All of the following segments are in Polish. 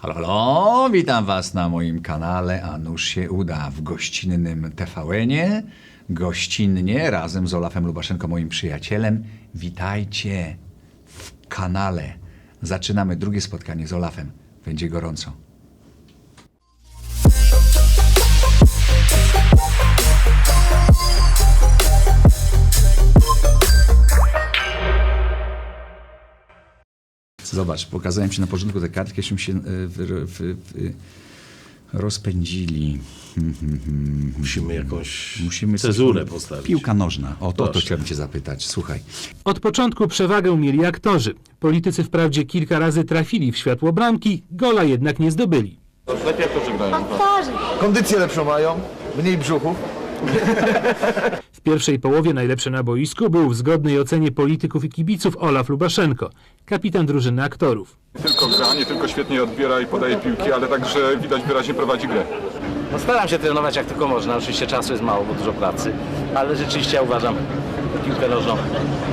Halo, halo, witam Was na moim kanale, a nuż się uda w gościnnym TVN-ie, gościnnie, razem z Olafem Lubaszenko, moim przyjacielem. Witajcie w kanale. Zaczynamy drugie spotkanie z Olafem. Będzie gorąco. Zobacz, pokazałem Ci na początku te kartki, żeśmy się e, w, w, w, rozpędzili. Musimy jakąś Musimy cezurę postawić. Piłka nożna. O to, to chciałbym Cię zapytać. Słuchaj, Od początku przewagę mieli aktorzy. Politycy wprawdzie kilka razy trafili w światło bramki, gola jednak nie zdobyli. Kondycję lepszą mają, mniej brzuchów. W pierwszej połowie najlepszy na boisku był w zgodnej ocenie polityków i kibiców Olaf Lubaszenko, kapitan drużyny aktorów. tylko gra, nie tylko świetnie odbiera i podaje piłki, ale także widać wyraźnie prowadzi grę. No staram się trenować jak tylko można. Oczywiście czasu jest mało, bo dużo pracy, ale rzeczywiście ja uważam piłkę nożną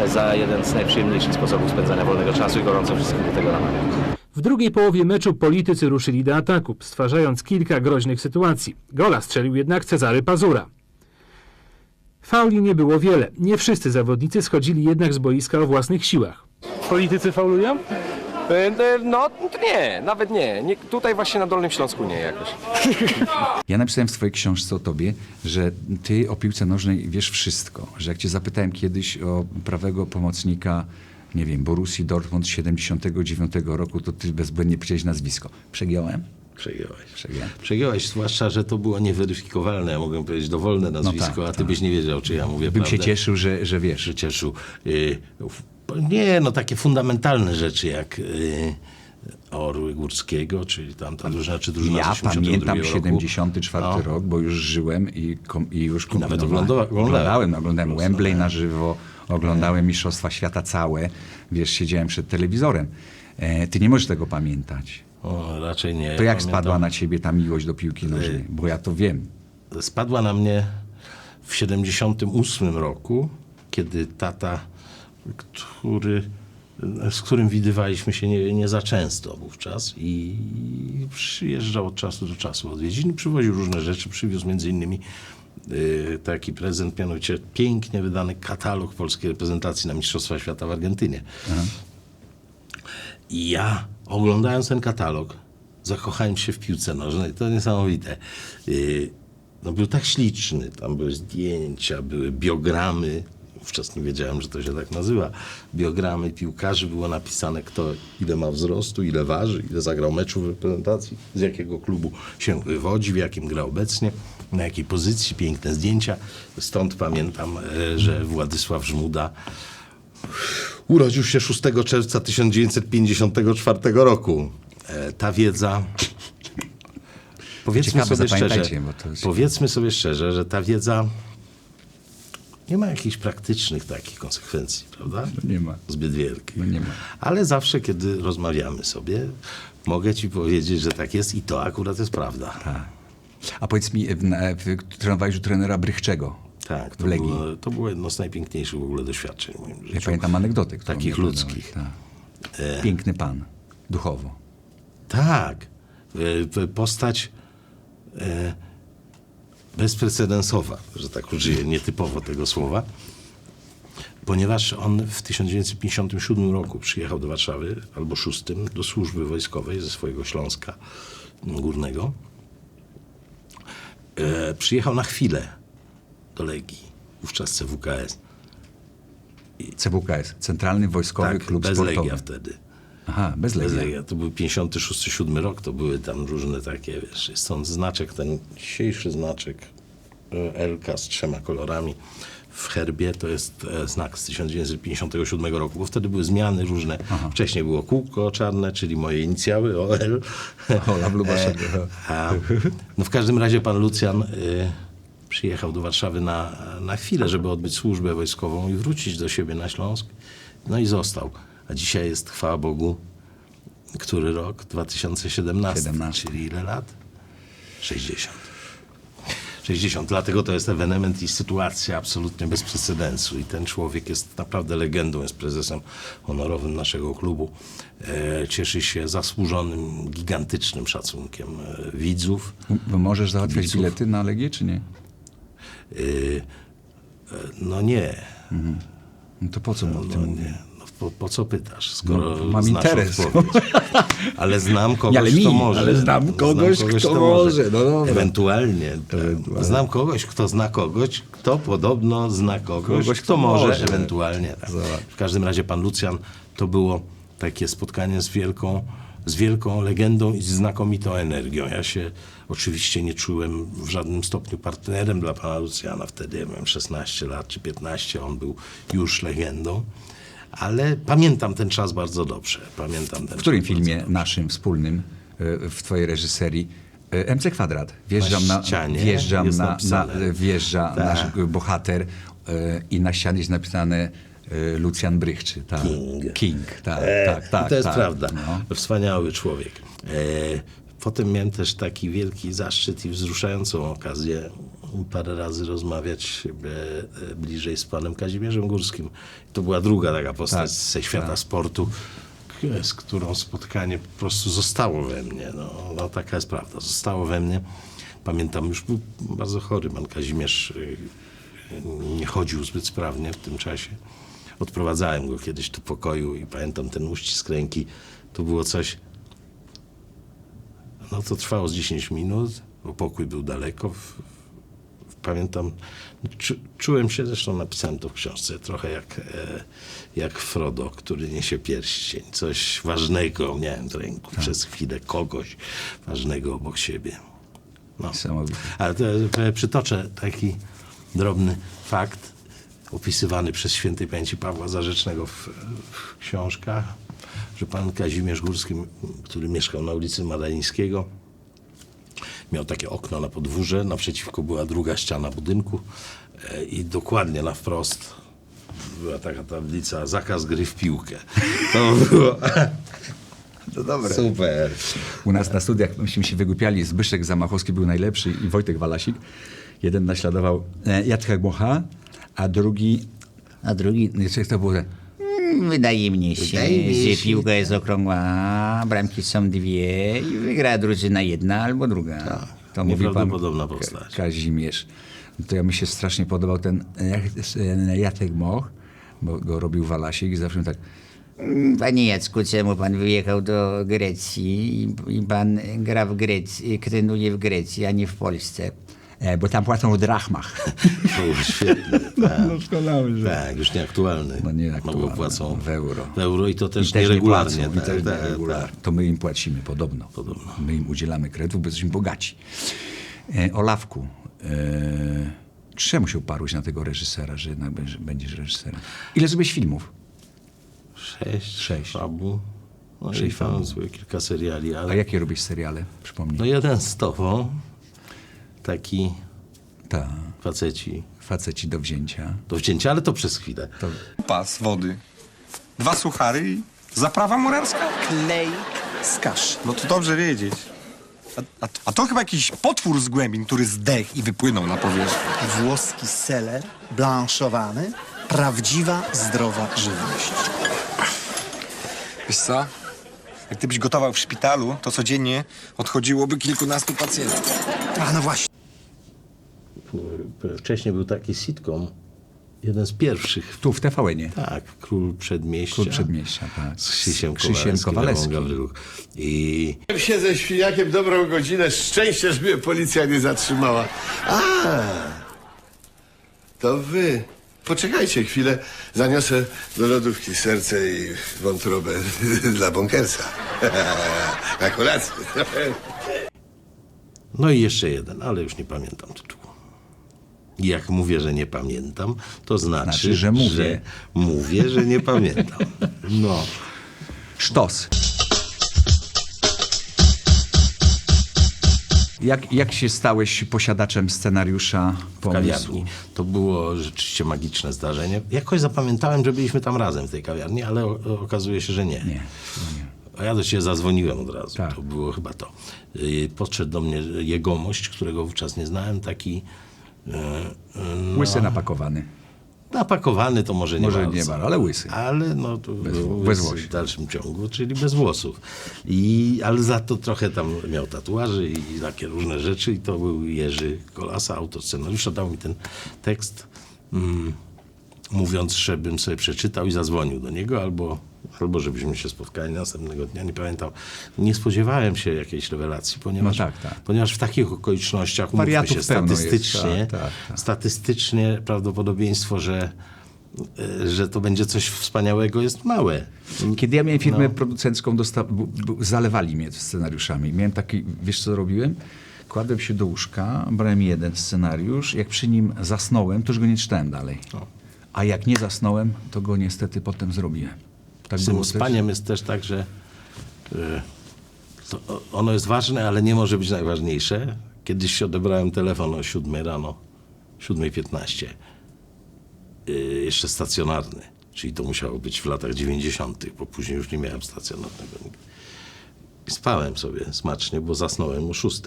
za jeden z najprzyjemniejszych sposobów spędzania wolnego czasu i gorąco wszystkim do tego namawiam. W drugiej połowie meczu politycy ruszyli do ataku, stwarzając kilka groźnych sytuacji. Gola strzelił jednak Cezary Pazura. Fauli nie było wiele. Nie wszyscy zawodnicy schodzili jednak z boiska o własnych siłach. Politycy faulują? E, No nie, nawet nie. nie. Tutaj właśnie na Dolnym Śląsku nie jakoś. ja napisałem w swojej książce o Tobie, że Ty o piłce nożnej wiesz wszystko. Że jak Cię zapytałem kiedyś o prawego pomocnika, nie wiem, Borussii Dortmund 79 roku, to Ty bezbłędnie powiedziałeś nazwisko. Przegiąłem? Przegiąłeś. Przegiąłem. Przegiąłeś, zwłaszcza, że to było nieweryfikowalne. Ja mogłem powiedzieć dowolne nazwisko, tak, a ty tak. byś nie wiedział, czy ja mówię Bym prawdę. się cieszył, że, że wiesz. Że cieszył. Y, w- Nie, no takie fundamentalne rzeczy jak y, Orły Górskiego, czyli tamta drużyna, czy drużyna Ja z 82 pamiętam roku. 74 No. rok, bo już żyłem i, kom, i już I nawet oglądałem. oglądałem. no, Oglądałem Wembley no. na żywo, oglądałem Mistrzostwa Świata całe. Wiesz, siedziałem przed telewizorem. E, ty nie możesz tego pamiętać. O, raczej nie. To jak Pamiętam- spadła na ciebie ta miłość do piłki nożnej? Bo ja to wiem. spadła na mnie w 78 roku, kiedy tata, który, z którym widywaliśmy się nie, nie za często wówczas i przyjeżdżał od czasu do czasu odwiedzin, przywoził różne rzeczy, przywiózł między innymi y, taki prezent, mianowicie pięknie wydany katalog polskiej reprezentacji na Mistrzostwa Świata w Argentynie. I ja, oglądając ten katalog, zakochałem się w piłce nożnej. To niesamowite. Yy, No, był tak śliczny. Tam były zdjęcia, były biogramy. Wówczas nie wiedziałem, że to się tak nazywa. Biogramy piłkarzy. Było napisane, kto ile ma wzrostu, ile waży, ile zagrał meczu w reprezentacji, z jakiego klubu się wywodzi, w jakim gra obecnie, na jakiej pozycji. Piękne zdjęcia. Stąd pamiętam, e, że Władysław Żmuda Urodził się 6 czerwca 1954 roku. E, ta wiedza. Powiedzmy Ciekawe, sobie szczerze, jest- powiedzmy sobie szczerze, że ta wiedza nie ma jakichś praktycznych takich konsekwencji, prawda? No nie ma. Zbyt wielkich. No nie ma. Ale zawsze, kiedy rozmawiamy sobie, mogę ci powiedzieć, że tak jest i to akurat jest prawda. Tak. A powiedz mi, na- w, trenowałeś u trenera Brychczego. Tak, W to Legii. było, to było jedno z najpiękniejszych w ogóle doświadczeń w moim życiu. Ja pamiętam anegdotę. którą Takich ludzkich. Tak. Piękny pan. Duchowo. Tak. E, e, Postać e, bezprecedensowa, że tak użyję nietypowo tego słowa, ponieważ on w 1957 roku przyjechał do Warszawy, albo 6, do służby wojskowej ze swojego Śląska Górnego. E, przyjechał na chwilę do Legii, wówczas CWKS. CWKS, Centralny Wojskowy Tak, Klub bez Sportowy. Legia wtedy. Aha, bez Bez Legia. Legia. To był 56-7 rok, to były tam różne takie, wiesz, stąd znaczek, ten dzisiejszy znaczek e, Elka z trzema kolorami w herbie, to jest e, znak z 1957 roku, bo wtedy były zmiany różne. Wcześniej było kółko czarne, czyli moje inicjały, OL. Olaf Lubaszek. A, no w każdym razie pan Lucjan y, przyjechał do Warszawy na, na chwilę, żeby odbyć służbę wojskową i wrócić do siebie na Śląsk. No i został. A dzisiaj jest, chwała Bogu, który rok? 2017. 17. Czyli ile lat? 60. 60. Dlatego to jest ewenement i sytuacja absolutnie bez precedensu. I ten człowiek jest naprawdę legendą, jest prezesem honorowym naszego klubu. E, cieszy się zasłużonym, gigantycznym szacunkiem e, widzów. M- Możesz załatwiać Kibiców. bilety na Legię, czy nie? E, e, no nie, No to po co mu o no nie. No, po, po co pytasz, skoro No, mam znasz interes. odpowiedź? Ale znam kogoś, ale mi, kto może. ale znam kogoś, kto może. No. Ewentualnie. tak. Znam kogoś, kto zna kogoś, kto podobno zna kogoś, Kogoś, kto, kto może, może. ewentualnie. Tak. W każdym razie pan Lucjan to było takie spotkanie z wielką, z wielką legendą i z znakomitą energią. Ja się oczywiście nie czułem w żadnym stopniu partnerem dla pana Lucjana. Wtedy ja miałem 16 lat czy 15, on był już legendą. Ale pamiętam ten czas bardzo dobrze. Pamiętam ten W którym filmie naszym wspólnym e, w twojej reżyserii e, MC Kwadrat. Wjeżdżam Na ścianie wjeżdżam na, na, wjeżdża Tak. nasz bohater e, i na ścianie jest napisane Lucjan Brychczy. Tak. King. King, tak, E, tak, tak. to jest tak. prawda. No. Wspaniały człowiek. E, potem miałem też taki wielki zaszczyt i wzruszającą okazję parę razy rozmawiać e, bliżej z panem Kazimierzem Górskim. To była druga taka postać Tak, ze świata sportu, k- z którą spotkanie po prostu zostało we mnie. No, no taka jest prawda. Zostało we mnie. Pamiętam, już był bardzo chory pan Kazimierz. y, nie chodził zbyt sprawnie w tym czasie. Odprowadzałem go kiedyś do pokoju i pamiętam ten uścisk ręki. To było coś. No to trwało z 10 minut, bo pokój był daleko. Pamiętam, czu, czułem się, zresztą napisałem to w książce, trochę jak, e, jak Frodo, który niesie pierścień. Coś ważnego miałem w ręku przez chwilę, kogoś ważnego obok siebie. No. Ale to, to przytoczę taki drobny fakt opisywany przez świętej pamięci Pawła Zarzecznego w, w książkach, że pan Kazimierz Górski, który mieszkał na ulicy Madańskiego, miał takie okno na podwórze, naprzeciwko była druga ściana budynku e, i dokładnie na wprost była taka tablica zakaz gry w piłkę. To było... To dobre. Super. U nas na studiach myśmy się wygłupiali. Zbyszek Zamachowski był najlepszy i Wojtek Walasik. Jeden naśladował e, Jacka Gmocha, a drugi, a drugi, jeszcze to było ten, Wydaje mi się, Wydaje mi że się. piłka jest okrągła, bramki są dwie i wygra drużyna jedna albo druga. Tak. to mówił pan postać. Kazimierz. To ja mi się strasznie podobał ten Jacek Moch, bo go robił Walasik i zawsze tak, Mm, Panie Jacku, czemu pan wyjechał do Grecji i, i pan gra w Grecji, trenuje w Grecji, a nie w Polsce? E, bo tam płacą w drachmach. Było świetne. Tak. Doskonały, że... Tak, już nieaktualny. No nieaktualny, płacą w euro. W euro i to też, I też nieregularnie. Nie płacą, tak, tak, nieregularnie. tak. To my im płacimy podobno. Podobno. My im udzielamy kredytów, bo jesteśmy bogaci. E, Olawku, e, czemu się uparłeś na tego reżysera, że jednak będziesz, będziesz reżyserem? Ile zrobiłeś filmów? Sześć. Sześć. Fabuł. No Sześć sobie kilka seriali, ale... A jakie robisz seriale? Przypomnij. No jeden z tobą, taki Ta, faceci faceci do wzięcia. do wcięcia, ale to przez chwilę. Pas wody, dwa suchary i zaprawa murarska. klej z kaszy. No to dobrze wiedzieć. A, a, a to chyba jakiś potwór z głębin, który zdechł i wypłynął na powierzchnię. Włoski seler, blanszowany, prawdziwa, zdrowa żywność. Wiesz co? Jak ty byś gotował w szpitalu, to codziennie odchodziłoby kilkunastu pacjentów. A no właśnie. Wcześniej był taki sitcom, jeden z pierwszych. Tu w TVN-ie. Tak, Król Przedmieścia. Król Przedmieścia, tak. Z Krzysiem, Krzysiem Kowalskim. Kowalskim. I Siedzę świniakiem dobrą godzinę. Szczęście, że mnie policja nie zatrzymała. A, to wy. Poczekajcie chwilę. Zaniosę do lodówki serce i wątrobę dla Bonkersa. Na kolację. No i jeszcze jeden, ale już nie pamiętam tytułu. Jak mówię, że nie pamiętam, to znaczy, Znaczy, że mówię. że mówię, że nie pamiętam. No. Sztos. Jak, jak się stałeś posiadaczem scenariusza pomysłu? kawiarni. To było rzeczywiście magiczne zdarzenie. Jakoś zapamiętałem, że byliśmy tam razem w tej kawiarni, ale o, okazuje się, że nie. Nie. A ja do ciebie zadzwoniłem od razu. Tak. To było chyba to. Y, Podszedł do mnie jegomość, którego wówczas nie znałem, taki y, y, Łysy napakowany. Napakowany to może nie Może bardzo. nie bardzo, ale łysy. Ale no to Bez- bez łysy włosi. w dalszym ciągu, czyli bez włosów. I, ale za to trochę tam miał tatuaży i takie różne rzeczy i to był Jerzy Kolasa, autor scenariusza. Dał mi ten tekst, mm, mówiąc, żebym sobie przeczytał i zadzwonił do niego, albo, albo żebyśmy się spotkali następnego dnia, nie pamiętam. Nie spodziewałem się jakiejś rewelacji, ponieważ, No tak, tak. ponieważ w takich okolicznościach, Wariatów się, pełno jest, statystycznie, tak, tak, tak. statystycznie prawdopodobieństwo, że, że to będzie coś wspaniałego jest małe. Kiedy ja miałem firmę No. producencką, zalewali mnie scenariuszami. Miałem taki, wiesz co robiłem? Kładłem się do łóżka, brałem jeden scenariusz, jak przy nim zasnąłem, to już go nie czytałem dalej. A jak nie zasnąłem, to go niestety potem zrobiłem. Tak Z tym też? spaniem jest też tak, że e, ono jest ważne, ale nie może być najważniejsze. Kiedyś się odebrałem telefon o 7 rano, 7.15, e, jeszcze stacjonarny, czyli to musiało być w latach 90., bo później już nie miałem stacjonarnego. I spałem sobie smacznie, bo zasnąłem o 6.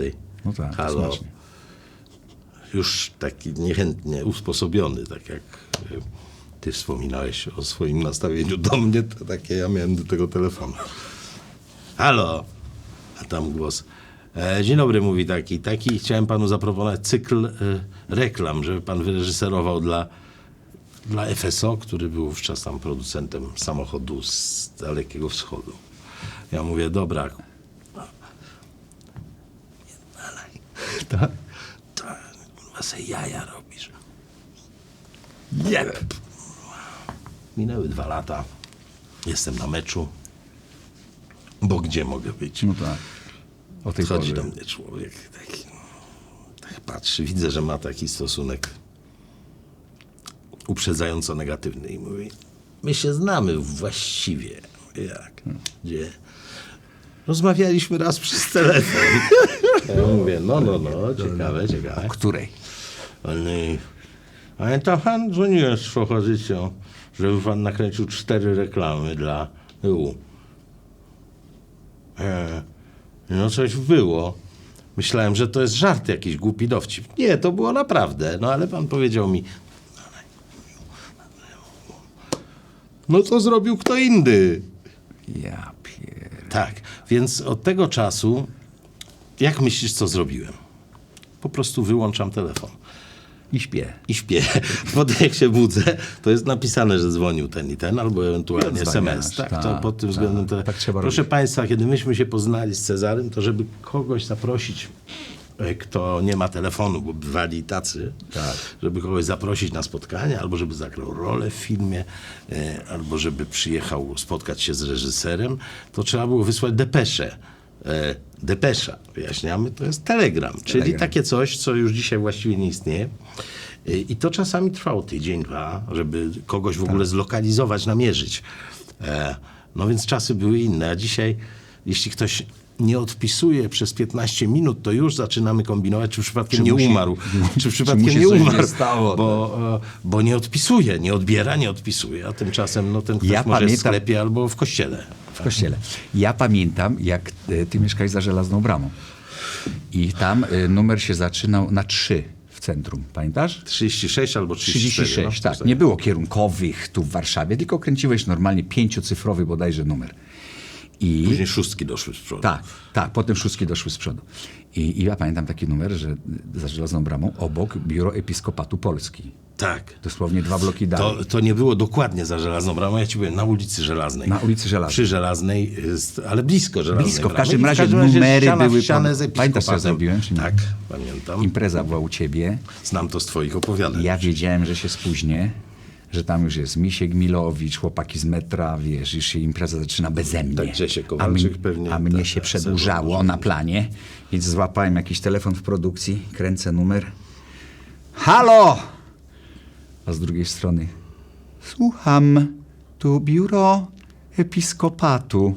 No tak, Halo. smacznie. Już taki niechętnie usposobiony, tak jak e, ty wspominałeś o swoim nastawieniu do mnie, to takie ja miałem do tego telefonu. Halo! A tam głos. E, dzień dobry, mówi taki. Taki chciałem panu zaproponować cykl e, reklam, żeby pan wyreżyserował dla, dla FSO, który był wówczas tam producentem samochodu z Dalekiego Wschodu. Ja mówię, dobra. Tak? Tak, kurwa se jaja robisz. Jeb. Minęły dwa lata. Jestem na meczu. Bo gdzie mogę być? No tak. O tej Chodzi do mnie człowiek taki, tak patrzy, widzę, że ma taki stosunek uprzedzająco negatywny i mówi, my się znamy właściwie. Jak? Gdzie? Rozmawialiśmy raz przez telefon. Ja mówię, no, no, no, ciekawe, ciekawe. Której? On mówi, pamięta pan, dzwoniłem z propozycją, żeby pan nakręcił cztery reklamy dla EU. E, no coś było. Myślałem, że to jest żart, jakiś głupi dowcip. Nie, to było naprawdę. No ale pan powiedział mi, no to zrobił kto inny. Ja pier... Tak, więc od tego czasu, jak myślisz, co zrobiłem? Po prostu wyłączam telefon I śpię. i śpię. Potem jak się budzę, to jest napisane, że dzwonił ten i ten, albo ewentualnie SMS. Tak, tak, to pod tym tak, względem. To, tak proszę robić. Państwa, kiedy myśmy się poznali z Cezarym, to żeby kogoś zaprosić, e, kto nie ma telefonu, bo bywali tacy, Tak. żeby kogoś zaprosić na spotkanie, albo żeby zagrał rolę w filmie, e, albo żeby przyjechał spotkać się z reżyserem, to trzeba było wysłać depeszę. E, Depesza, wyjaśniamy, to jest telegram, czyli Telegram. takie coś, co już dzisiaj właściwie nie istnieje. Y, I to czasami trwało tydzień, dwa, żeby kogoś w ogóle zlokalizować, namierzyć. E, no więc czasy były inne, a dzisiaj, jeśli ktoś nie odpisuje przez 15 minut, to już zaczynamy kombinować, czy przypadkiem Czy nie musi- umarł. Czy czy przypadkiem się nie coś nie umarł. stało, bo, e, bo nie odpisuje, nie odbiera, nie odpisuje. A tymczasem no, ten ktoś Ja może jest w pamiętam- sklepie albo w kościele. W kościele. Ja pamiętam, jak e, ty mieszkałeś za żelazną bramą. I tam e, numer się zaczynał na 3 w centrum. Pamiętasz? 36 albo 34. 36, no, tak. Nie było kierunkowych tu w Warszawie, tylko kręciłeś normalnie pięciocyfrowy bodajże numer. I Później szóstki doszły z przodu. tak, tak, potem szóstki doszły z przodu. I, I ja pamiętam taki numer, że za żelazną bramą obok biuro Episkopatu Polski. tak. Dosłownie dwa bloki dalej. To, to nie było dokładnie za Żelazną Bramą, ja ci powiem, na ulicy Żelaznej. Na ulicy Żelaznej. Przy Żelaznej, ale blisko Żelaznej Blisko, w Bramy. każdym razie razie numery ściana w były ścianę z Pamiętasz, co zrobiłem? Tak, pamiętam. Impreza była u ciebie. Znam to z twoich opowiadań. Ja wiedziałem, że się spóźnię, że tam już jest Misiek Milowicz, chłopaki z metra, wiesz, już się impreza zaczyna beze mnie. Tak, a, Kowalczyk mnie- pewnie, a mnie tak, się tak, przedłużało Sezon na planie, więc złapałem jakiś telefon w produkcji, kręcę numer. Halo! A z drugiej strony, słucham, tu biuro episkopatu.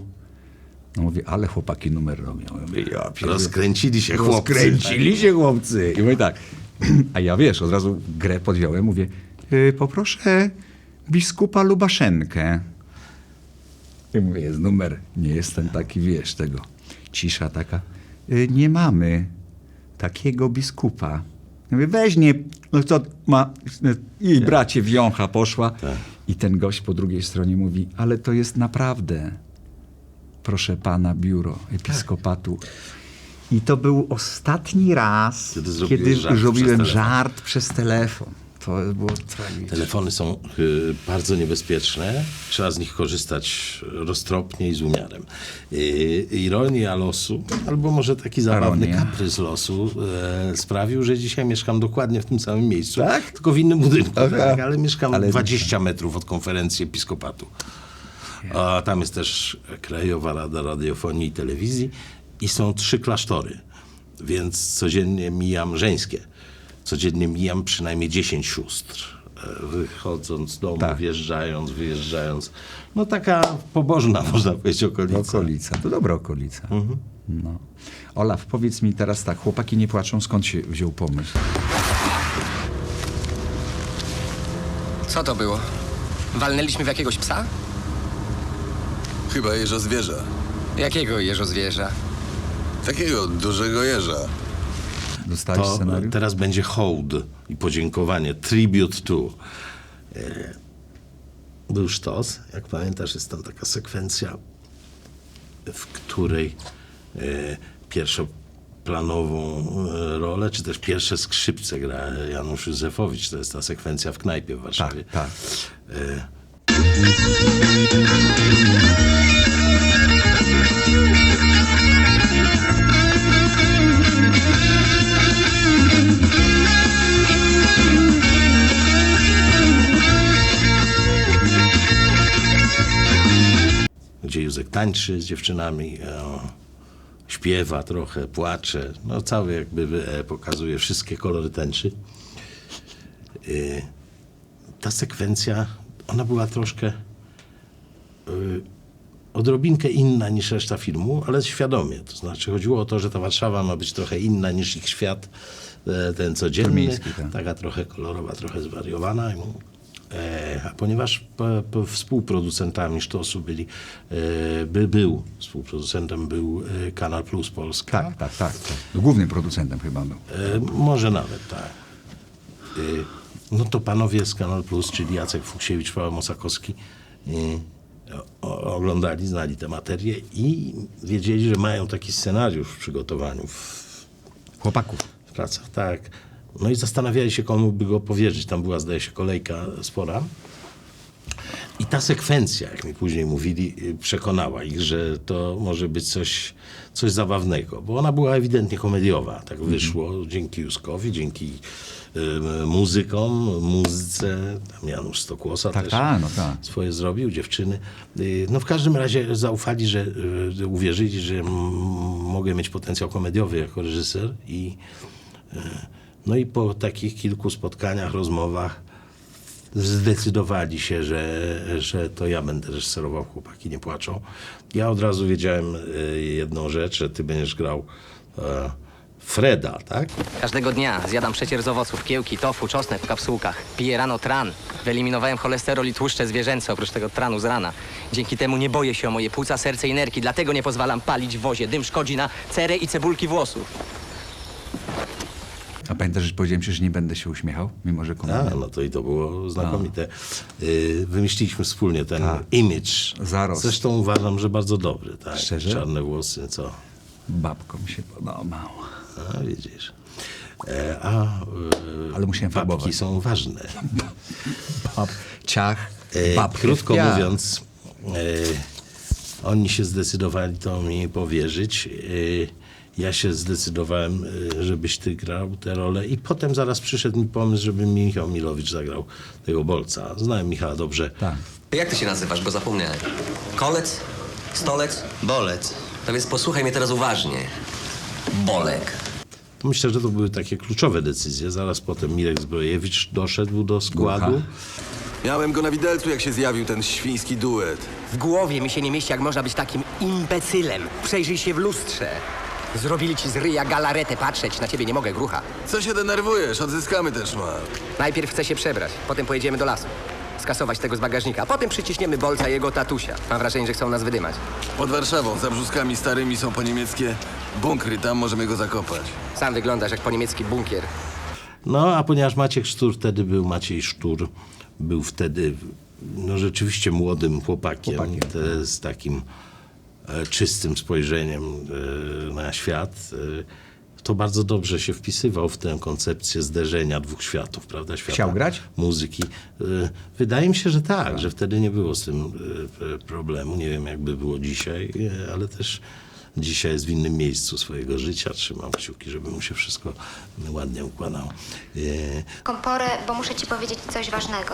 No mówię, ale chłopaki numer robią. Ja mówię, ja pierdolę. Rozkręcili się chłopcy. Rozkręcili się chłopcy. I mówię tak. A ja wiesz, od razu grę podjąłem, mówię, poproszę biskupa Lubaszenkę. I mówię, jest numer, nie jestem taki, wiesz, tego. Cisza taka. Y, nie mamy takiego biskupa. Ja mówię, weź nie, no to ma, jej bracie wiącha poszła. I ten gość po drugiej stronie mówi, ale to jest naprawdę, proszę pana, biuro episkopatu. I to był ostatni raz, Kiedy kiedy, zrobiłem przez żart przez telefon. To było tragiczne. Telefony są y, bardzo niebezpieczne. Trzeba z nich korzystać roztropnie i z umiarem. Y, ironia losu, albo może taki zabawny Ironia. kaprys losu e, sprawił, że dzisiaj mieszkam dokładnie w tym samym miejscu. Tak? Tylko w innym budynku, tak, ale mieszkam Ale- 20 metrów od konferencji episkopatu. A tam jest też Krajowa Rada Radiofonii i Telewizji i są trzy klasztory, więc codziennie mijam żeńskie. Codziennie mijam przynajmniej 10 sióstr. E, Wychodząc z domu, Tak. wjeżdżając, wyjeżdżając. No taka pobożna, można powiedzieć, okolica. Okolica, to dobra okolica. No. Olaf, powiedz mi teraz tak, chłopaki nie płaczą, skąd się wziął pomysł? Co to było? Walnęliśmy w jakiegoś psa? Chyba jeżo zwierza. Jakiego jeżo zwierza? Takiego dużego jeża. Dostałeś To scenariusz? teraz będzie hołd i podziękowanie, tribute to. E, Był sztos, jak pamiętasz, jest tam taka sekwencja, w której e, pierwszoplanową e, rolę, czy też pierwsze skrzypce gra Janusz Józefowicz. To jest ta sekwencja w knajpie w Warszawie. tak. E, tańczy z dziewczynami, e, śpiewa trochę, płacze. No cały jakby e, pokazuje wszystkie kolory tęczy. E, ta sekwencja, ona była troszkę odrobinkę inna niż reszta filmu, ale świadomie. To znaczy chodziło o to, że ta Warszawa ma być trochę inna niż ich świat, ten codzienny. Miejski, tak. Taka trochę kolorowa, trochę zwariowana. E, a ponieważ współproducentami sztosu byli, e, by, był, współproducentem był e, Kanal Plus Polska. Tak, tak, tak. tak. Głównym producentem chyba był. Może nawet, tak. No to panowie z Kanal Plus, czyli Jacek Fuksiewicz, Paweł Mosakowski, oglądali, znali tę materię i wiedzieli, że mają taki scenariusz w przygotowaniu, w, Chłopaków. w pracach, tak. No i zastanawiali się, komu by go powierzyć. Tam była, zdaje się, kolejka spora. I ta sekwencja, jak mi później mówili, y, przekonała ich, że to może być coś, coś zabawnego, bo ona była ewidentnie komediowa. Tak wyszło dzięki Juskowi, dzięki y, muzykom, muzyce. Tam Janusz Stokłosa Tak, też tak, no tak. swoje zrobił, dziewczyny. Y, No w każdym razie zaufali, że y, uwierzyli, że mogę mieć potencjał komediowy jako reżyser i y, no i po takich kilku spotkaniach, rozmowach zdecydowali się, że, że to ja będę reżyserował Chłopaki nie płaczą. Ja od razu wiedziałem y, jedną rzecz, że ty będziesz grał e, Freda, tak? Każdego dnia zjadam przecier z owoców, kiełki, tofu, czosnek w kapsułkach. Piję rano tran. Wyeliminowałem cholesterol i tłuszcze zwierzęce oprócz tego tranu z rana. Dzięki temu nie boję się o moje płuca, serce i nerki, dlatego nie pozwalam palić w wozie. Dym szkodzi na cerę i cebulki włosów. A pamiętasz, że powiedziałem ci, że nie będę się uśmiechał, mimo że A, komedia? no to i to było znakomite. Y, Wymyśliliśmy wspólnie ten Tak. image. Zarost. Zresztą uważam, że bardzo dobry. Tak? Szczerze? Czarne włosy, co? Babkom się podobał. A, widzisz. E, a e, Ale musiałem babki farbować. są ważne. Bab, ciach, E, babkę krótko piach. mówiąc, e, oni się zdecydowali to mi powierzyć. E, ja się zdecydowałem, e, żebyś ty grał tę rolę i potem zaraz przyszedł mi pomysł, żeby Michał Milowicz zagrał tego Bolca. Znałem Michała dobrze. Tak. Jak ty się nazywasz, bo zapomniałem? Kolec? Stolec? Bolec. No więc posłuchaj mnie teraz uważnie. Bolek. Myślę, że to były takie kluczowe decyzje. Zaraz potem Mirek Zbrojewicz doszedł do składu. Głucha. Miałem go na widelcu, jak się zjawił ten świński duet. W głowie mi się nie mieści, jak można być takim imbecylem. Przejrzyj się w lustrze. Zrobili ci z ryja galaretę, patrzeć na ciebie nie mogę, grucha. Co się denerwujesz? Odzyskamy ten szmal. Najpierw chcę się przebrać, potem pojedziemy do lasu. skasować tego z bagażnika. Potem przyciśniemy Bolca jego tatusia. Mam wrażenie, że chcą nas wydymać. Pod Warszawą, za brzuskami starymi są po niemieckie bunkry, tam możemy go zakopać. Sam wyglądasz jak po niemiecki bunkier. No, a ponieważ Maciek Sztur wtedy był, Maciej Sztur był wtedy no, rzeczywiście młodym chłopakiem, te, z takim czystym spojrzeniem e, na świat, e, to bardzo dobrze się wpisywał w tę koncepcję zderzenia dwóch światów, prawda? Świata Chciał grać? Muzyki. E, Wydaje mi się, że tak, że wtedy nie było z tym e, problemu. Nie wiem, jakby było dzisiaj, e, ale też dzisiaj jest w innym miejscu swojego życia. Trzymam kciuki, żeby mu się wszystko ładnie układało. E, Komporę, bo muszę ci powiedzieć coś ważnego.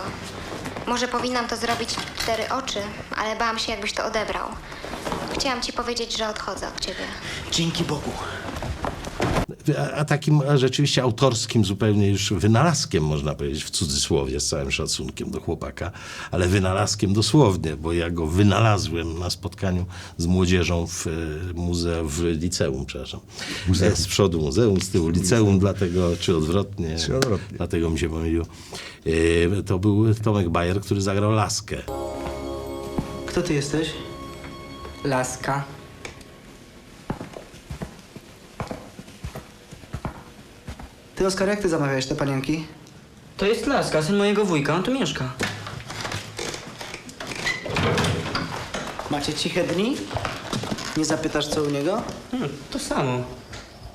Może powinnam to zrobić w cztery oczy, ale bałam się, jakbyś to odebrał. Chciałam ci powiedzieć, że odchodzę od ciebie. Dzięki Bogu. A, a takim rzeczywiście autorskim zupełnie już wynalazkiem, można powiedzieć, w cudzysłowie, z całym szacunkiem do chłopaka, ale wynalazkiem dosłownie, bo ja go wynalazłem na spotkaniu z młodzieżą w e, muzeum, w liceum, przepraszam. Muzeum. Z przodu muzeum, z tyłu liceum, dlatego, czy odwrotnie, Czy odwrotnie. dlatego mi się pomyliło. E, To był Tomek Bajer, który zagrał Laskę. Kto ty jesteś? Laska. Ty, Oskar, jak ty zamawiałeś te panienki? To jest Laska, syn mojego wujka, on tu mieszka. Macie ciche dni? Nie zapytasz, co u niego? Hmm, to samo.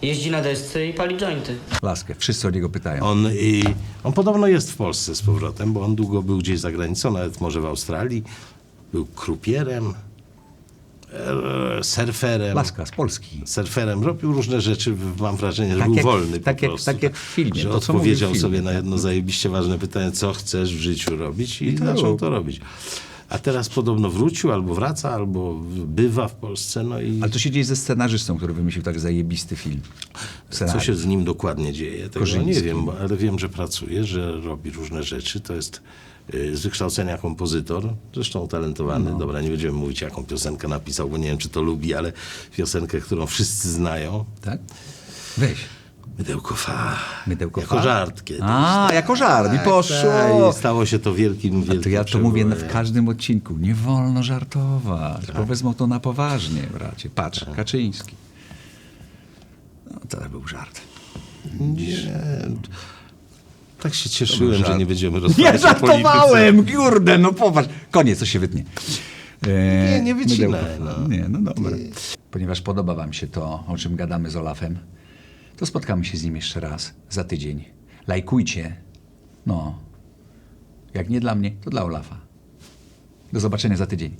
Jeździ na desce i pali jointy. Laskę. Wszyscy o niego pytają. On, i, on podobno jest w Polsce z powrotem, bo on długo był gdzieś za granicą, nawet może w Australii. Był krupierem, surferem. Laska z Polski. Surferem. Robił różne rzeczy, mam wrażenie, że Tak był jak- wolny tak po jak- prostu. tak jak w filmie, Że to, odpowiedział filmie, sobie na jedno zajebiście ważne pytanie, co chcesz w życiu robić i, I to zaczął to robić. A teraz podobno wrócił, albo wraca, albo bywa w Polsce, no i Ale to się dzieje ze scenarzystą, który wymyślił tak zajebisty film. co się z nim dokładnie dzieje, tego nie wiem, ale wiem, że pracuje, że robi różne rzeczy. To jest z wykształcenia kompozytor, zresztą utalentowany. No. Dobra, nie będziemy mówić, jaką piosenkę napisał, bo nie wiem, czy to lubi, ale piosenkę, którą wszyscy znają. Tak? Weź. Mydełko fa. Mydełko jako fa? żart kiedyś. A, jako żart. I poszło. Tak, i stało się to wielkim, wielkim To ja to mówię w każdym odcinku. Nie wolno żartować, bo wezmą to na poważnie, bracie. Patrz, Kaczyński. No, to był żart. Nie. Tak się cieszyłem, że nie będziemy Nie rozmawiać o polityce. żartowałem, kurde, no popatrz. Koniec, to się wytnie. E, Nie, nie wycinaj, mydełko. no. Nie, no dobra. Ponieważ podoba wam się to, o czym gadamy z Olafem, to spotkamy się z nim jeszcze raz za tydzień. Lajkujcie. No. Jak nie dla mnie, to dla Olafa. Do zobaczenia za tydzień.